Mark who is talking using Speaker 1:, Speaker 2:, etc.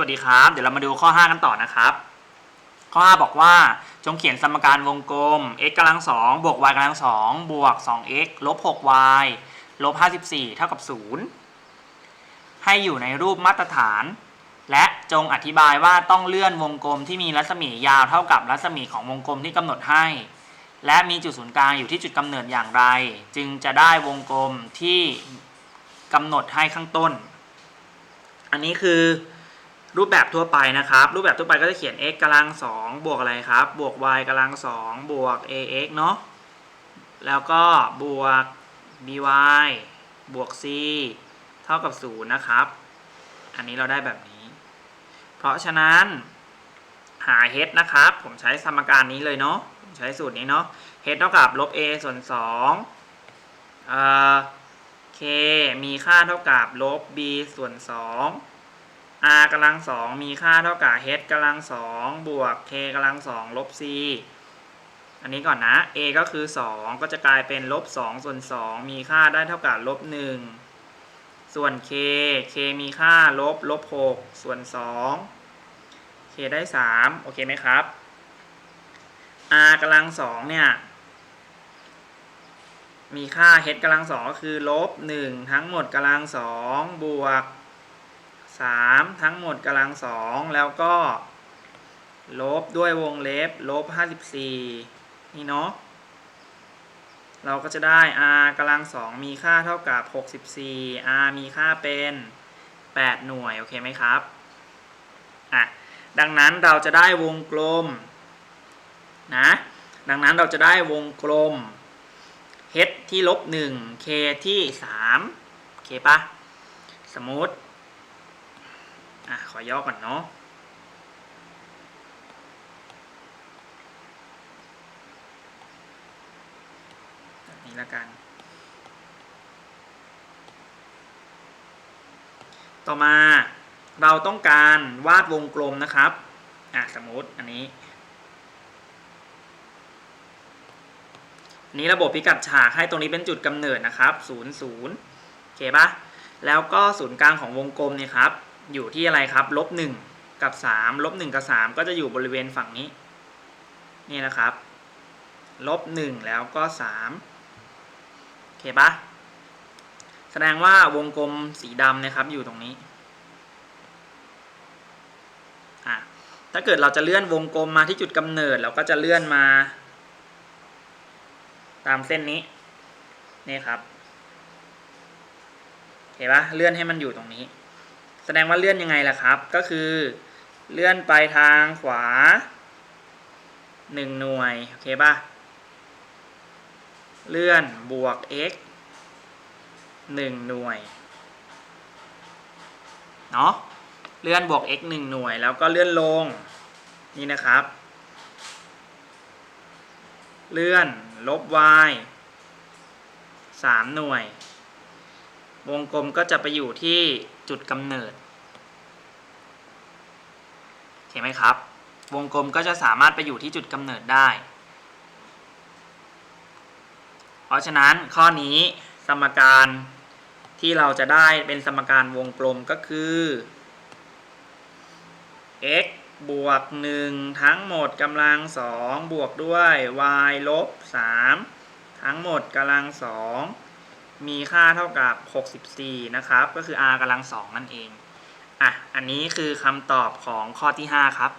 Speaker 1: วัสดีครับ เดี๋ยวเรามาดูข้อ 5 กันต่อนะครับ ข้อ 5 บอกว่าจงเขียนสมการวงกลม x กำลัง2บวก y กำลัง2บวก 2x ลบ 6y ลบ 54 เท่ากับ 0 ให้อยู่ในรูปมาตรฐาน และจงอธิบายว่าต้องเลื่อนวงกลมที่มีรัศมียาวเท่ากับรัศมีของวงกลมที่กำหนดให้ และมีจุดศูนย์กลางอยู่ที่จุดกำเนิดอย่างไร จึงจะได้วงกลมที่กำหนดให้ข้างต้น อันนี้คือ รูปแบบทั่วไปนะครับ รูปแบบทั่วไปก็จะเขียน x กำลัง2บวกอะไรครับ บวก y กำลัง2บวก ax เนาะแล้วก็บวก by บวก c เท่ากับ 0 นะครับ อันนี้เราได้แบบนี้ เพราะฉะนั้นหา h นะครับ ผมใช้สมการนี้เลยเนาะผมใช้สูตรนี้เนาะ h เท่ากับลบ a ส่วน2เอ่อ k มีค่าเท่ากับลบ b ส่วน2 r กำลัง2มีค่าเท่ากับ h กำลัง2บวก k กำลัง2ลบ c อันนี้ก่อนนะ a ก็คือ 2 ก็จะกลายเป็นลบ2ส่วน 2 มีค่าได้เท่ากับลบ1ส่วน k k มีค่าลบลบ6ส่วน 2 k ได้ 3 โอเคไหมครับ r กำลัง2เนี่ย มีค่า h กำลังสองก็คือลบหนึ่งทั้งหมดกำลังสองบวก สามทั้งหมดกำลังสองแล้วก็ ลบด้วยวงเล็บลบห้าสิบสี่นี่เนาะเราก็จะได้ r กำลังสองมีค่าเท่ากับหกสิบสี่ r มีค่าเป็นแปดหน่วย โอเคไหมครับอะดังนั้นเราจะได้วงกลมนะดังนั้นเราจะได้วงกลม h ที่ลบหนึ่ง k ที่สามโอเคปะสมมติ อะขอย่อก่อนเนาะแบบนี้ละกัน ต่อมาเราต้องการวาดวงกลมนะครับอะสมมติอันนี้นี้ระบบพิกัดฉากให้ตรงนี้เป็นจุดกำเนิดนะครับ 0 0โอเคปะแล้วก็ศูนย์กลางของวงกลมเนี่ยครับ อยู่ที่อะไรครับลบ1กับ3ลบ1กับ3ก็จะอยู่บริเวณฝั่งนี้ นี่นะครับลบ1แล้วก็3โอเคปะแสดงว่าวงกลมสีดำนะครับอยู่ตรงนี้อะถ้าเกิดเราจะเลื่อนวงกลมมาที่จุดกำเนิดเราก็จะเลื่อนมา ตามเส้นนี้นี่ครับเห็นปะเลื่อนให้มันอยู่ตรงนี้ แสดงว่าเลื่อนยังไงล่ะครับ ก็คือเลื่อนไปทางขวาหนึ่งหน่วย โอเคป่ะ เลื่อนบวก x หนึ่งหน่วย เนาะเลื่อนบวก x หนึ่งหน่วย แล้วก็เลื่อนลง นี่นะครับ เลื่อนลบ y สามหน่วย วงกลมก็จะไปอยู่ที่จุดกำเนิดเห็นไหมครับ วงกลมก็จะสามารถไปอยู่ที่จุดกำเนิดได้ เพราะฉะนั้นข้อนี้สมการที่เราจะได้เป็นสมการวงกลมก็คือ x บวก 1 ทั้งหมดกำลัง 2 บวกด้วย y ลบ 3 ทั้งหมดกำลัง 2 มีค่าเท่ากับ 64 นะครับ ก็คือ r กำลัง2นั่นเอง อะ อันนี้คือคำตอบของข้อที่ 5 ครับ